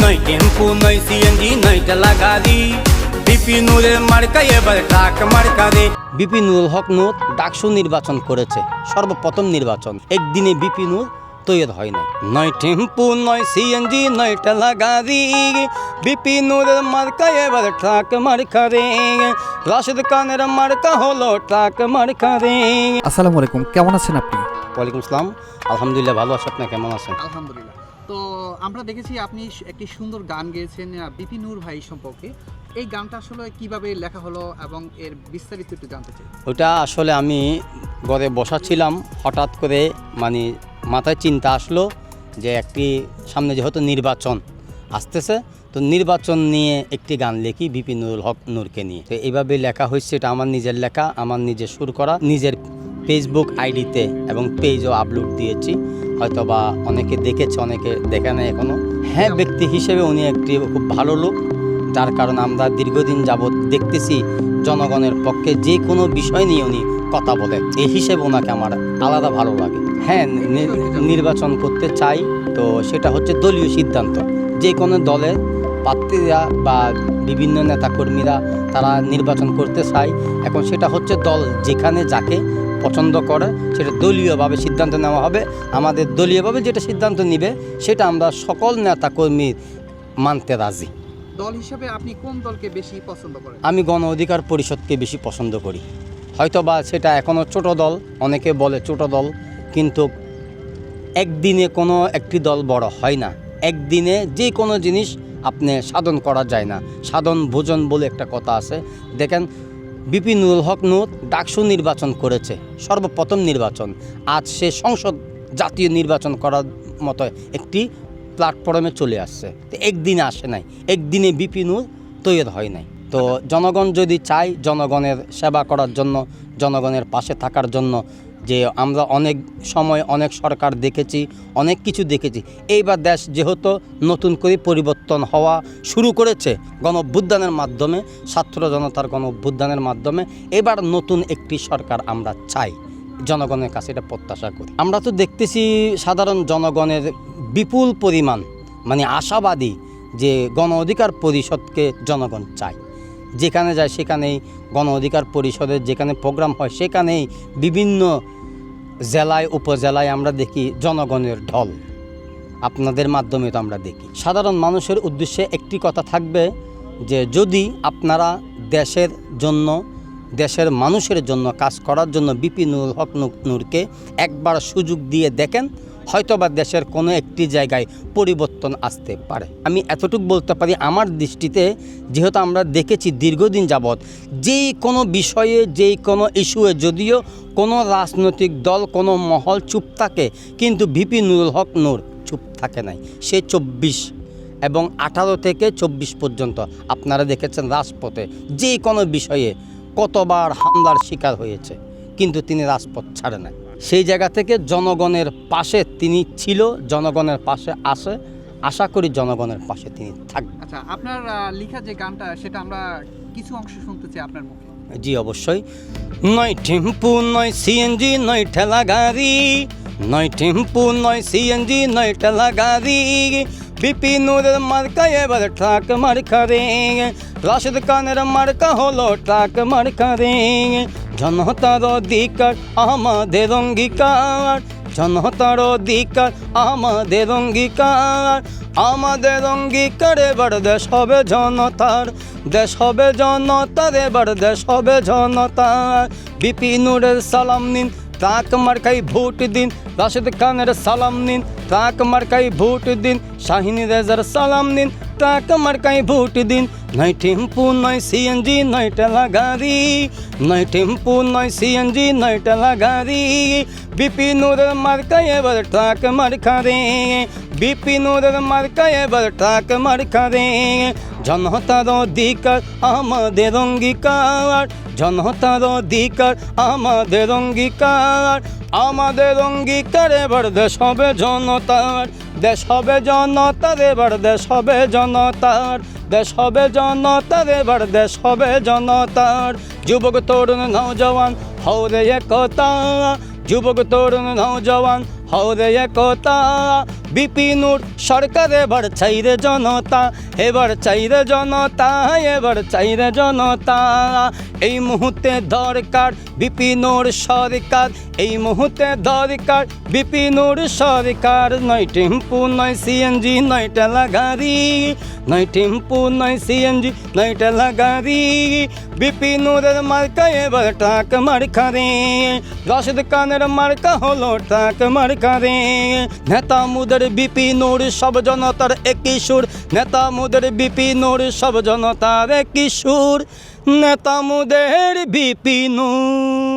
নয় টেম্পু নয় সিএনজি নয় ঠেলা গাড়ি বিপিনুরের মার্কা এবার ট্রাক মার্কা রে বিপিনুল হক নূর ডাকসু নির্বাচন করেছে সর্বপ্রথম নির্বাচন। একদিনে বিপিনুর তৈরি হয় নাই। নয় টেম্পু নয় সিএনজি নয় ঠেলা গাড়ি বিপিনুরের মার্কা এবার ট্রাক মার্কা রে। রাশেদ খানের মার্কা হলো ট্রাক মার্কা রে। আসসালামু আলাইকুম কেমন আছেন আপনি? ওয়ালাইকুম আসসালাম। আলহামদুলিল্লাহ ভালো আছে। আপনি কেমন আছেন? আলহামদুলিল্লাহ। তো আমরা দেখেছি আপনি একটি সুন্দর গান গেয়েছেন আহ, বিপি নূর ভাই সম্পর্কে। এই গানটা আসলে কীভাবে লেখা হলো এবং এর বিস্তারিত একটু জানতে চাই। ওটা আসলে আমি ঘরে বসা ছিলাম হঠাৎ করে মানে মাথায় চিন্তা আসলো যে একটি সামনে যেহেতু নির্বাচন আসতেছে তো নির্বাচন নিয়ে একটি গান লিখি বিপিনুল হক নূরকে নিয়ে। তো এইভাবে লেখা হয়েছে এটা আমার নিজের লেখা আমার নিজের সুর করা নিজের ফেসবুক আইডিতে এবং পেজও আপলোড দিয়েছি। হয়তো বা অনেকে দেখেছে, অনেকে দেখে নেয় এখনও হ্যাঁ ব্যক্তি হিসেবে উনি একটি খুব ভালো লোক, যার কারণে আমরা দীর্ঘদিন যাবৎ দেখতেছি জনগণের পক্ষে যে কোনো বিষয় নিয়ে উনি কথা বলে এই হিসেবে ওনাকে আমার আলাদা ভালো লাগে। হ্যাঁ নির্বাচন করতে চাই, তো সেটা হচ্ছে দলীয় সিদ্ধান্ত। যে কোনো দলের প্রার্থীরা বা বিভিন্ন নেতাকর্মীরা তারা নির্বাচন করতে চায়। এখন সেটা হচ্ছে দল যেখানে যাকে পছন্দ করে সেটা দলীয়ভাবে সিদ্ধান্ত নেওয়া হবে। আমাদের দলীয়ভাবে যেটা সিদ্ধান্ত নিবে সেটা আমরা সকল নেতাকর্মী মানতে রাজি। দল হিসেবে আপনি কোন দলকে বেশি পছন্দ করেন? আমি গণ অধিকার পরিষদকে বেশি পছন্দ করি। হয়তো বা সেটা এখনও ছোট দল অনেকে বলে ছোট দল কিন্তু একদিনে কোনো একটি দল বড় হয় না। একদিনে যে কোনো জিনিস আপনি সাধন করা যায় না। সাধন ভোজন বলে একটা কথা আছে। দেখেন বিপিনুল হক নূর ডাকসু নির্বাচন করেছে, সর্বপ্রথম নির্বাচন। আজ সে সংসদ জাতীয় নির্বাচন করার মতো একটি প্ল্যাটফর্মে চলে আসছে। তো একদিনে আসে নাই, একদিনে বিপিনুল তৈরি হয় নাই। তো জনগণ যদি চায় জনগণের সেবা করার জন্য, জনগণের পাশে থাকার জন্য যে আমরা অনেক সময় অনেক সরকার দেখেছি, অনেক কিছু দেখেছি। এইবার দেশ যেহেতু নতুন করে পরিবর্তন হওয়া শুরু করেছে গণ মাধ্যমে, ছাত্র জনতার গণ মাধ্যমে, এবার নতুন একটি সরকার আমরা চাই। জনগণের কাছে এটা প্রত্যাশা করি। আমরা তো দেখতেছি সাধারণ জনগণের বিপুল পরিমাণ মানে আশাবাদী যে গণ অধিকার পরিষদকে জনগণ চায়। যেখানে যায় সেখানেই গণ অধিকার পরিষদের যেখানে প্রোগ্রাম হয় সেখানেই বিভিন্ন জেলায়, উপজেলায় আমরা দেখি জনগণের ঢল। আপনাদের মাধ্যমে তো আমরা দেখি। সাধারণ মানুষের উদ্দেশ্যে একটি কথা থাকবে যে যদি আপনারা দেশের জন্য, দেশের মানুষের জন্য কাজ করার জন্য বিপিনুল হক নূরকে একবার সুযোগ দিয়ে দেখেন হয়তোবা দেশের কোনো একটি জায়গায় পরিবর্তন আসতে পারে। আমি এতটুকু বলতে পারি আমার দৃষ্টিতে, যেহেতু আমরা দেখেছি দীর্ঘদিন যাবৎ, যেই কোনো বিষয়ে, যেই কোনো ইস্যুয়ে যদিও কোনো রাজনৈতিক দল, কোনো মহল চুপ থাকে, কিন্তু ভিপি নুরুল হক নূর চুপ থাকে নাই। সে চব্বিশ এবং আঠারো থেকে চব্বিশ পর্যন্ত আপনারা দেখেছেন রাজপথে যে কোনো বিষয়ে কতবার হামলার শিকার হয়েছে, কিন্তু তিনি রাজপথ ছাড়ে নাই। সেই জায়গা থেকে জনগণের পাশে তিনি ছিল জনগণের পাশে আসে আশা করি জনগণের পাশে তিনি থাকবেন। আচ্ছা আপনার লেখা যে গানটা সেটা আমরা কিছু অংশ শুনতে চাই আপনার মুখে। জি অবশ্যই। নয় টেম্পু নয় সিএনজি নয় ঠেলা গাড়ি। নয় টেম্পু নয় সিএনজি নয় ঠেলা গাড়ি। বিপিনুরের মার্কা এবার ট্রাক মার্কা রে রাশেদ খানের মার্কা হলো ট্রাক মার্কা রে জনতার অধিকার, আমাদের অঙ্গীকার। জনতার অধিকার, আমাদের অঙ্গীকার। আমাদের অঙ্গীকার, এবার দেশ হবে জনতার। দেশ হবে জনতার, এবার দেশ হবে জনতার। বিপিনুরের সালাম নিন তাক মার্কাই ভোট দিন। রাশেদ খানের সালাম নিন তাক মার্কাই ভোট দিন। শাহিনী রেজার সালাম নিন তাক মার্কাই ভোট দিন নয় টেম্পু নয় সিএনজি নয় টেলা গাড়ি নয় টেম্পু নয় সিএনজি নয় টেলা গাড়ি বিপিনুরের মার্কাই এবার ট্রাক মার্কা রে বিপিনুরের মার্কাই এবার ট্রাক মার্কা রে জনতার অধিকার আমাদের অঙ্গীকার জনতার অধিকার আমাদের অঙ্গীকার আমাদের অঙ্গীকার এবার দেশ হবে জনতার দেশ হবে জনতার এবার দেশ হবে জনতার। দেশ হবে জনতার এবার দেশ হবে জনতার। যুবক, তরুণ নৌজওয়ান হৌরে একতা। যুবক, তরুণ নৌজওয়ান হৌরে একতা। বিপিনুর সরকার এবার চাইরে জনতা, এবার চাইরে জনতা, এবার চাইরে জনতা। এই মুহূর্তে দরকার বিপিনুর সরকার, এই মুহূর্তে দরকার বিপিনুর সরকার। নয় টেম্পু, নয় সিএনজি, নয় টেলা গাড়ি, নয় টেম্পু, নয় সিএনজি, নয় টেলা গাড়ি। বিপিনুরের মার্কা এবার টাক মার্কা রে রশিদ খানের মার্কা হলো টাক মার্কা রে নেতা মুদের বিপিনুর সব জনতার একই সুর। নেতা মোদের বিপি নূর, সব জনতার একই সুর। নেতা মোদের বিপি বিপিনুর